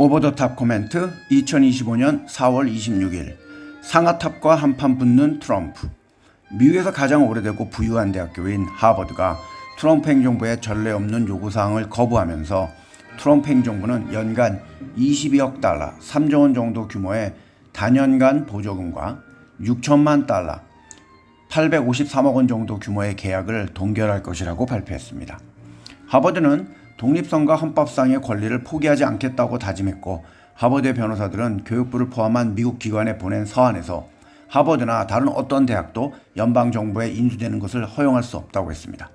오버 더 탑 코멘트 2025년 4월 26일 상하탑과 한판 붙는 트럼프 미국에서 가장 오래되고 부유한 대학교인 하버드가 트럼프 행정부의 전례 없는 요구사항을 거부하면서 트럼프 행정부는 연간 22억 달러 3조 원 정도 규모의 단연간 보조금과 6천만 달러 853억 원 정도 규모의 계약을 동결할 것이라고 발표했습니다. 하버드는 독립성과 헌법상의 권리를 포기하지 않겠다고 다짐했고 하버드의 변호사들은 교육부를 포함한 미국 기관에 보낸 서한에서 하버드나 다른 어떤 대학도 연방 정부에 인수되는 것을 허용할 수 없다고 했습니다.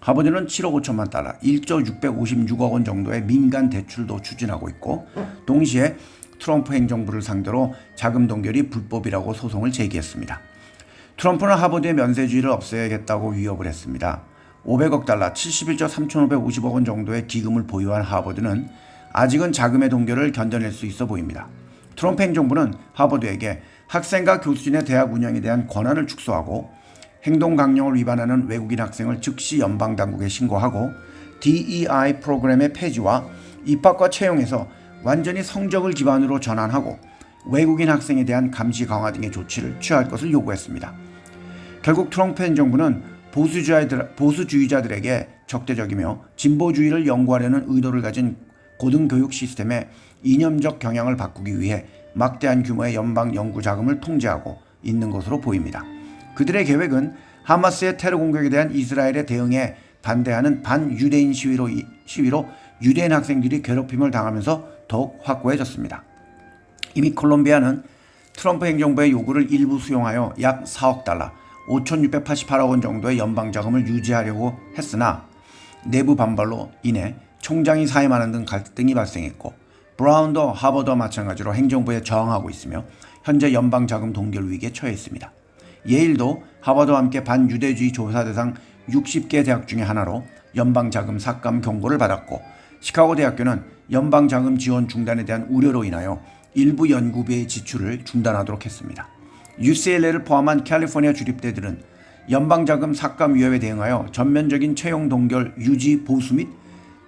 하버드는 7억 5천만 달러, 1조 656억 원 정도의 민간 대출도 추진하고 있고 동시에 트럼프 행정부를 상대로 자금 동결이 불법이라고 소송을 제기했습니다. 트럼프는 하버드의 면세주의를 없애야겠다고 위협을 했습니다. 500억 달러, 71조 3,550억 원 정도의 기금을 보유한 하버드는 아직은 자금의 동결을 견뎌낼 수 있어 보입니다. 트럼프 행정부는 하버드에게 학생과 교수진의 대학 운영에 대한 권한을 축소하고 행동 강령을 위반하는 외국인 학생을 즉시 연방 당국에 신고하고 DEI 프로그램의 폐지와 입학과 채용에서 완전히 성적을 기반으로 전환하고 외국인 학생에 대한 감시 강화 등의 조치를 취할 것을 요구했습니다. 결국 트럼프 행정부는 보수주의자들, 보수주의자들에게 적대적이며 진보주의를 연구하려는 의도를 가진 고등교육 시스템의 이념적 경향을 바꾸기 위해 막대한 규모의 연방 연구 자금을 통제하고 있는 것으로 보입니다. 그들의 계획은 하마스의 테러 공격에 대한 이스라엘의 대응에 반대하는 반유대인 시위로, 시위로 유대인 학생들이 괴롭힘을 당하면서 더욱 확고해졌습니다. 이미 콜롬비아는 트럼프 행정부의 요구를 일부 수용하여 약 4억 달러, 5,688억 원 정도의 연방 자금을 유지하려고 했으나 내부 반발로 인해 총장이 사임하는 등 갈등이 발생했고 브라운도 하버드와 마찬가지로 행정부에 저항하고 있으며 현재 연방 자금 동결 위기에 처해 있습니다. 예일도 하버드와 함께 반유대주의 조사 대상 60개 대학 중의 하나로 연방 자금 삭감 경고를 받았고 시카고 대학교는 연방 자금 지원 중단에 대한 우려로 인하여 일부 연구비의 지출을 중단하도록 했습니다. UCLA를 포함한 캘리포니아 주립대들은 연방자금 삭감 위협에 대응하여 전면적인 채용 동결 유지 보수 및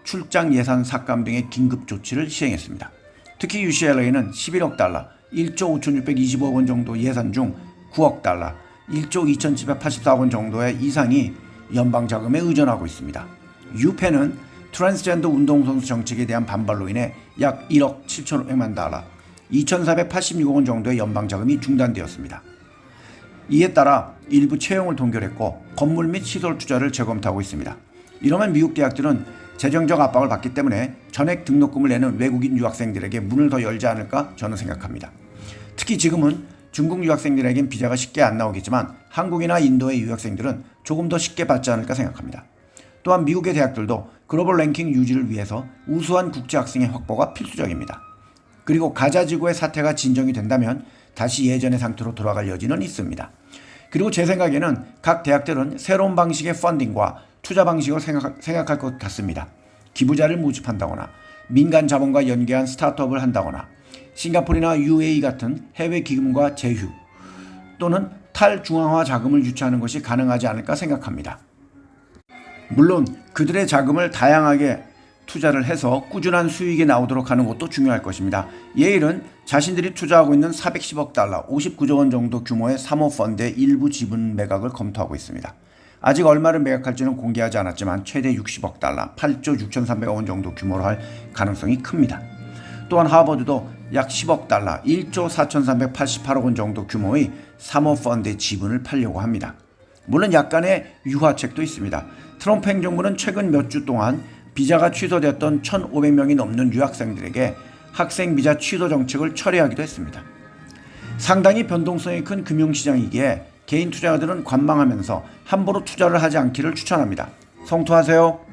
출장 예산 삭감 등의 긴급 조치를 시행했습니다. 특히 UCLA는 11억 달러, 1조 5,620억 원 정도 예산 중 9억 달러, 1조 2,784억 원 정도의 이상이 연방 자금에 의존하고 있습니다. 유펜은 트랜스젠더 운동선수 정책에 대한 반발로 인해 약 1억 7,500만 달러, 2,486억 원 정도의 연방 자금이 중단되었습니다. 이에 따라 일부 채용을 동결했고 건물 및 시설 투자를 재검토하고 있습니다. 이러면 미국 대학들은 재정적 압박을 받기 때문에 전액 등록금을 내는 외국인 유학생들에게 문을 더 열지 않을까 저는 생각합니다. 특히 지금은 중국 유학생들에겐 비자가 쉽게 안 나오겠지만 한국이나 인도의 유학생들은 조금 더 쉽게 받지 않을까 생각합니다. 또한 미국의 대학들도 글로벌 랭킹 유지를 위해서 우수한 국제 학생의 확보가 필수적입니다. 그리고 가자 지구의 사태가 진정이 된다면 다시 예전의 상태로 돌아갈 여지는 있습니다. 그리고 제 생각에는 각 대학들은 새로운 방식의 펀딩과 투자 방식을 생각, 생각 할 것 같습니다. 기부자를 모집한다거나 민간 자본과 연계한 스타트업을 한다거나 싱가포르나 UAE 같은 해외 기금과 제휴 또는 탈중앙화 자금을 유치하는 것이 가능하지 않을까 생각합니다. 물론 그들의 자금을 다양하게 투자를 해서 꾸준한 수익이 나오도록 하는 것도 중요할 것입니다. 예일은 자신들이 투자하고 있는 410억 달러, 59조 원 정도 규모의 사모펀드의 일부 지분 매각을 검토하고 있습니다. 아직 얼마를 매각할지는 공개하지 않았지만 최대 60억 달러, 8조 6,300억 원 정도 규모로 할 가능성이 큽니다. 또한 하버드도 약 10억 달러, 1조 4,388억 원 정도 규모의 사모펀드의 지분을 팔려고 합니다. 물론 약간의 유화책도 있습니다. 트럼프 행정부는 최근 몇 주 동안 비자가 취소되었던 1,500명이 넘는 유학생들에게 학생 비자 취소 정책을 철회하기도 했습니다. 상당히 변동성이 큰 금융시장이기에 개인 투자자들은 관망하면서 함부로 투자를 하지 않기를 추천합니다. 성투하세요.